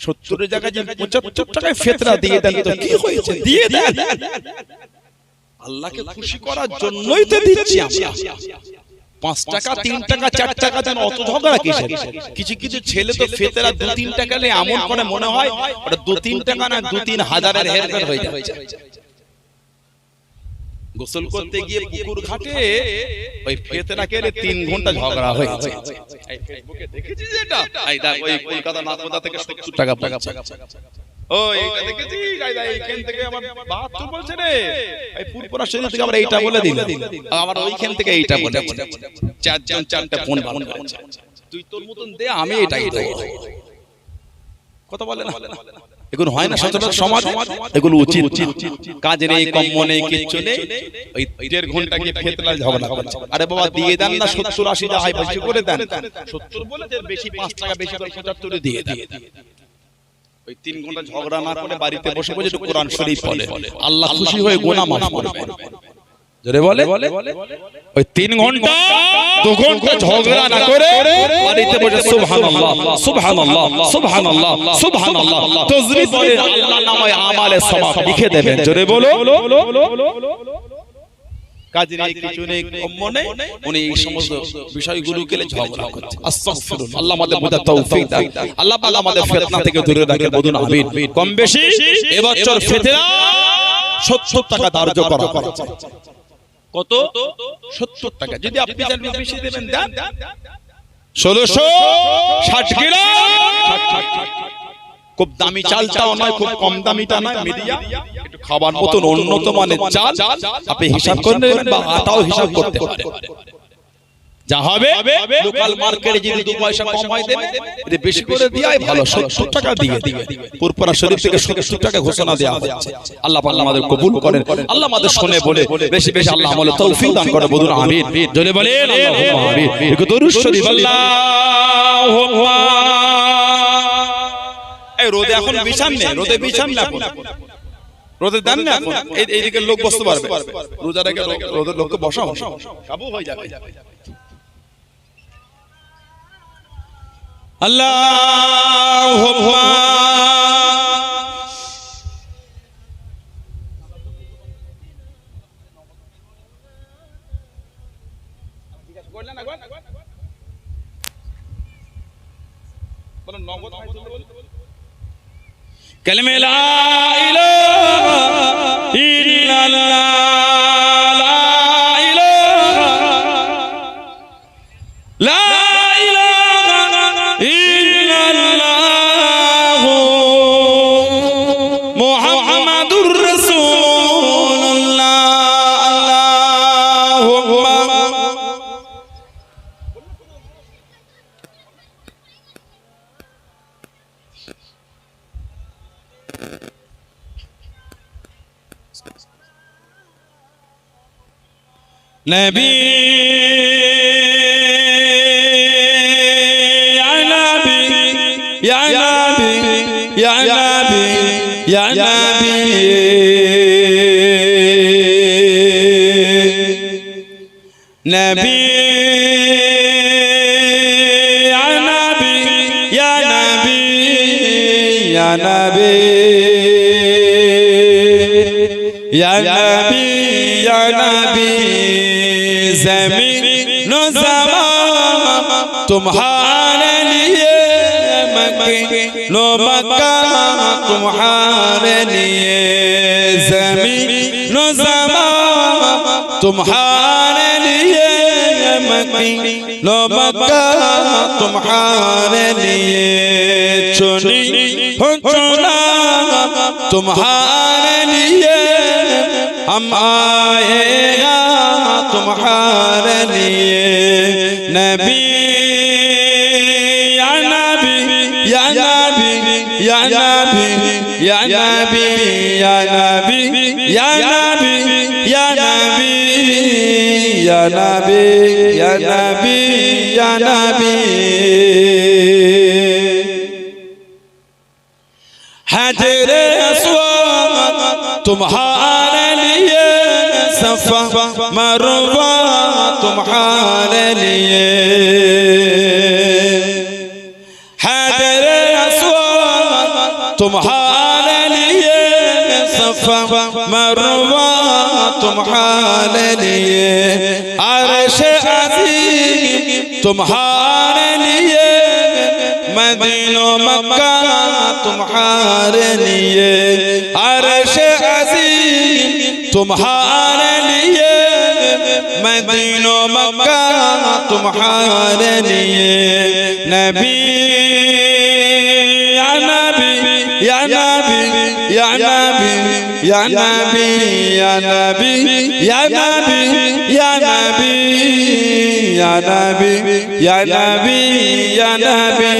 সত্তরের জায়গায় পঁচাত্তর টাকায় ফেতরা দিয়ে দেন তো কি হয়েছে দিয়ে দেন আল্লাহকে খুশি করার জন্যই তো দিচ্ছি আমরা পাঁচ টাকা তিন টাকা চার টাকা দেন অত ঝগড়া কিসে কিছু কিছু ছেলে তো ফেতেরা দু তিন টাকা নিয়ে এমন করে মনে হয় ওটা দু তিন টাকা না দু তিন হাজারের হেরফের হয়ে যাচ্ছে গোসল করতে গিয়ে পুকুর ঘাটে ওই ফেতরাকে রে তিন ঘণ্টা ঝগড়া হয়েছে দেখেছিস এটা? এই দেখ ওই কলকাতা থেকে 70 টাকা এইটা দেখেছিস এইখান থেকে আমার বাহাত্তর বলছে রে এই পুরপুরা শরীর থেকে আমরা এইটা বলে দিলাম আমার ওইখান থেকে এইটা বলে চারজন চারটা ফোন ফোন তুই তোর মতন দে আমি এটাই দেবো। কথা বলে না। এগুলো হয় না সচরাচর সমাজ? এগুলো উচিত। কাজ নেই কম্ম নেই কিচ্ছু নেই। ওই দেড় ঘণ্টা গিয়ে ফেতলা ঝগড়া করছে আরে বাবা দিয়ে দেন না সত্তর আশি যা বেশি করে দেন। সত্তর বলে বেশি পাঁচ টাকা বেশি করে পঁচাত্তরে দিয়ে দেন। ওই তিন ঘণ্টা ঝগড়া না করে বাড়িতে বসে বসে কোরআন শরীফ পড়ে। আল্লাহ খুশি হয়ে গোনা মাফ করবে জোরে বলে? ওই তিন ঘণ্টা দু ঘণ্টা ঝগড়া না করে বাড়িতে বসে সুবহানাল্লাহ সুবহানাল্লাহ সুবহানাল্লাহ সুবহানাল্লাহ। তাসবিহ পড়ে আল্লাহ নামে আমালে লিখে দেবেন। জোরে বলো। কাজে নেই কিছু নেই নেই উনি এই সমস্ত ঝগড়া করছে। আস্তাগফিরুল্লাহ। আল্লাহ আমাদের বোঝার তৌফিক দান। আল্লাহ পাক আমাদের ফিতনা থেকে দূরে রাখে বলুন আমিন। কম বেশি এবছর ফিতনা 70 টাকা ধার্য করা। কত? সত্তর টাকা। যদি আপনি চান বেশি দেবেন দেন। ষোলোশো ষাট কিলো। খুব দামি চালটাও নয় খুব কম দামিটা নয় মিডিয়া। একটু খাবার মতন উন্নত মানের চাল আপনি হিসাব করে নেবেন বা আটাও হিসাব করতে পারেন। যা হবে লোকাল মার্কেটে যদি দু পয়সা কম হয় দেবে যদি বেশি করে দিয়াই ভালো সত্তর টাকা দিয়ে দিবে। পুরপুরা শরীফ থেকে সত্তর টাকা ঘোষণা দেওয়া হচ্ছে। আল্লাহ পাল্লাহ আমাদের কবুল করেন। আল্লাহ আমাদের শুনে বলে বেশি বেশি আল্লাহ আমলে তৌফিক দান করে বলুন আমিন। জলে আল্লাহুম্মা আমিন। দরুদ শরীফ আল্লাহুম্মা এই রোদে এখন বিছান নেই রোদে বিছান না এখন। রোদে দেন না এইদিকে লোক বসতে পারবে। রোজা রেখে রোদের লোককে বসাও। কাবু হয়ে যাবে। اللهم كلمة لا إله إلا الله. নবী নবী Ya Nabi, Ya Nabi زمین و زمان تمہارے لیے مکہ نو مکہ تمہارے لیے زمین و زمان تمہارے لیے مکی لو مکہ تمہارے لیے چنی ہو چنا تمہارے لیے ہم آئے তোমার নিয়ে নবী Ya Nabi, Ya Nabi, Ya Nabi, Ya Nabi, Ya Nabi, Ya Nabi, Ya Nabi, Ya Nabi. Hajar Aswad, तुम्हारा صفا مروا تم تمہارے لیے حیدر تم حال لیے صفا مروا تم حال لیے عرش عظیم حال لیے مدین و مکہ حال لیے عرش عظیم حال مکہ تمہارے لیے نبی یا نبی یا نبی یا نبی یا نبی یا نبی یا نبی یا نبی یا نبی یا نبی یا نبی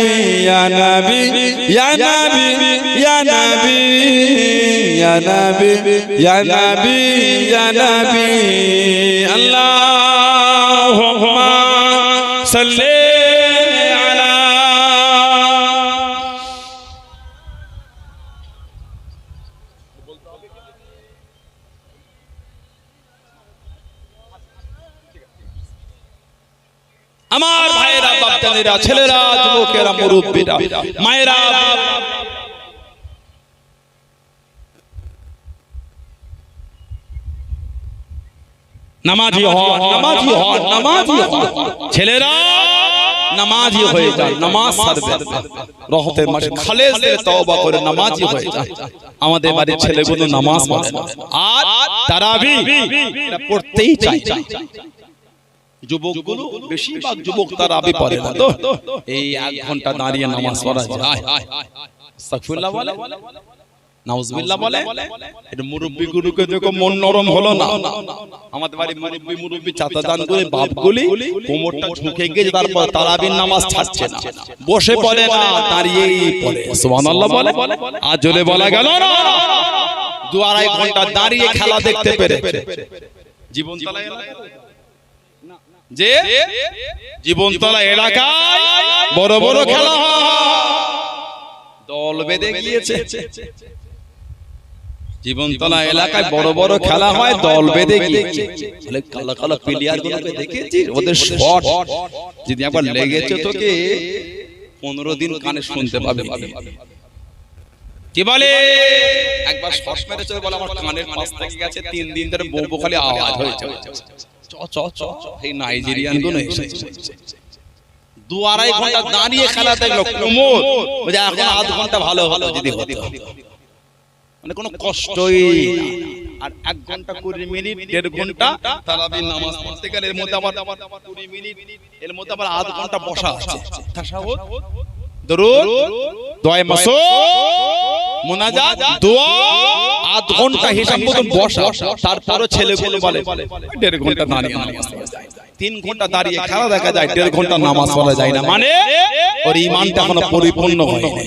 یا نبی یا نبی یا نبی یا نبی یا نبی یا نبی اللہ صلی علی আমার ভাইয়েরা বাচ্চাদেরা ছেলেরা যুবকেরা মুরব্বীরা মায়েরা নামাজি হন নামাজি হন নামাজি হন। ছেলেরা নামাজি হয়ে যান নামাজ রহতের মাসে খালেস দিয়ে তওবা করে নামাজি হয়ে যান। আমাদের বাড়ির ছেলেগুলো নামাজ পড়ে। আর তারাবি পড়তেই চাই যুবকগুলো বেশিরভাগ যুবক তারা আবি পড়ে না তো। এই এক ঘণ্টা দাঁড়িয়ে নামাজ পড়া যায়। বলে। নাউজুবিল্লাহ বলে এটা মুরব্বি গুরুকে দেখো মন নরম হলো না। আমাদের বাড়ি মুরব্বি মুরব্বি চাতা দান করে বাপগুলি কোমরটা ঝুঁকে গিয়ে তারপর তারাবির নামাজ ছাড়ছে না। বসে পড়ে না দাঁড়িয়েই পড়ে। সুবহানাল্লাহ বলে আর জোরে বলা গেল না। দু আড়াই ঘণ্টা দাঁড়িয়ে খেলা দেখতে পেরে জীবন যে জীবনতলা এলাকায় বড় বড় খেলা। দল বেঁধে গিয়েছে। জীবনতলা এলাকায় বড় বড় খেলা হয় দল বেঁধে তাহলে কালো কালো প্লেয়ার গুলোকে দেখেছিস ওদের শট যদি একবার লেগেছে তোকে পনেরো দিন কানে শুনতে পাবে। কি বলে? একবার শট মেরেছে বলে আমার কানের পাশ থেকে গেছে তিন দিন ধরে বউ খালি আওয়াজ হয়েছে। চ চ চ এই নাইজেরিয়ানগুলো এসেছে। দু আড়াই ঘণ্টা দাঁড়িয়ে খেলা দেখল কোমর এখন আধ ঘণ্টা ভালো ভালো যদি হতো। মানে কোনো কষ্টই আর এক ঘণ্টা কুড়ি মিনিট দেড় ঘণ্টা তারাবির নামাজ পড়তে গেলে এর মধ্যে আবার কুড়ি মিনিট এর মধ্যে আবার আধ ঘণ্টা বসা আছে। দরুদ দোয়া মুনাজাত দোয়া আধ ঘণ্টা হিসাব মতন বসা। তারপরও ছেলেগুলো বলে দেড় ঘণ্টা দাঁড়িয়ে নামাজ তিন ঘণ্টা দাঁড়িয়ে খেলা দেখা যায় দেড় ঘণ্টা নামাজ পড়া যায় না। মানে ওর ইমানটা এখনও পরিপূর্ণ হয়নি।